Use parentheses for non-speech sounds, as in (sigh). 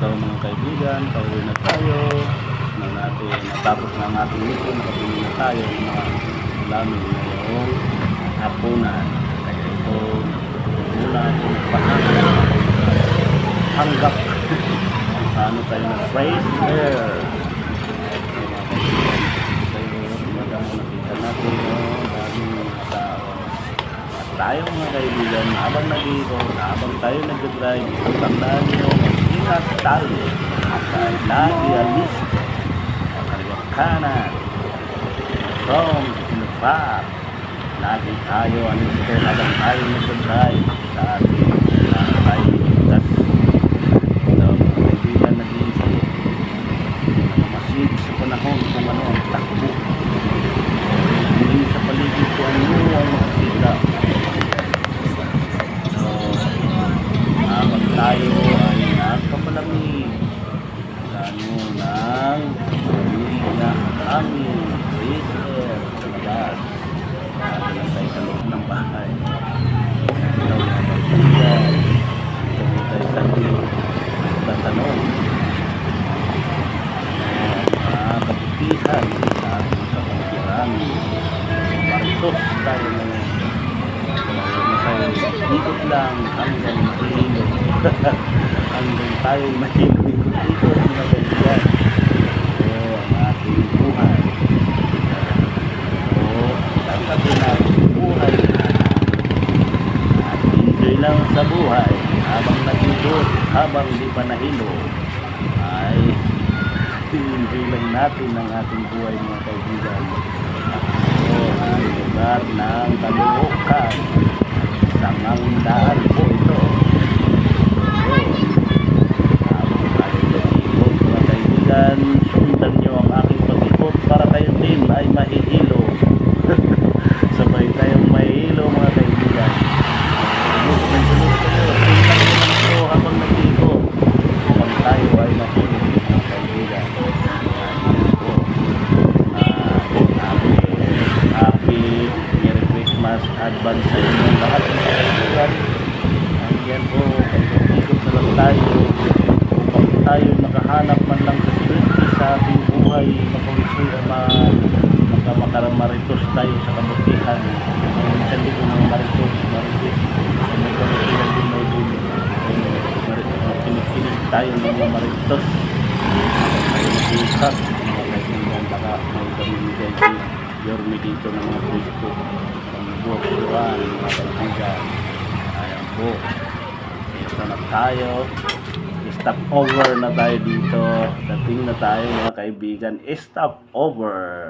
ito mga kaibigan, pauwi na tayo. Na natin, natapos na ang ating mission, nakabili na tayo ng mga ulamin ngayong hapunan. Kaya ito, muna ako pahanap hanggap (laughs) ano tayo na phrase there. Tayo mga kaibigan, habang nag-iikot, habang tayo nag-drive, ang tandaan nyo, mag-ingat tayo. At tayo lagi alis. At kaliwat kanan. From the back. Lagi tayo alis ko habang tayo nag-drive sa ating uh, highway. So, mga kaibigan, nag-iisip. Masid sa panahon kung ano ang takbo. Hindi sa paligid ko ano ang makikita. So, habang tayo ay nagpapalamig ano ng malamig na fresh air sa labas. Nandun lang tayo sa loob ng bahay. Hello mga kaibigan. Ito mo tayo sa loob. Tatanong. Mga kabutihan sa ating kapatiran. Martos tayo. Kaya tayo ikot lang hanggang mahilo. hanggang (laughs) tayo mahilo ikot-ikot mga kaibigan. So, ang ating buhay. So, ang kabilang buhay at enjoy lang sa buhay habang nag-ikot, habang di pa nahilo ay (laughs) enjoy lang natin ang ating buhay mga kaibigan. Ito ay lugar ng kaluhukan. Sangang daan po ito. So, habang tayo nag-ikot mga kaibigan, sundan nyo ang aking pag-ikot para kayo din ay mahihilo. (laughs) Sabay tayong mahihilo mga kaibigan. Sulok ng sulok kayo. Sundan nyo lang tayo ay mahihilo mga kaibigan. Ah, happy, Christmas advance sa inyo lahat mga kaibigan. Ayan po, ikot na lang tayo upang tayo makahanap man lang sa sa ating buhay, makonsul, ma, maka, makaramaritos tayo sa kabutihan. Minsan din mga maritos, maritos, may kabutihan din may din. Kinig-kinig tayo ng mga maritos. Tayo mag-iisap, mga kaibigan, baka may pamimigay si Yorme dito ng mga Facebook, ang buwan, mga kaibigan. Ayan po. Ito na tayo. Stop over na tayo dito. Dating na tayo mga kaibigan. Stop over.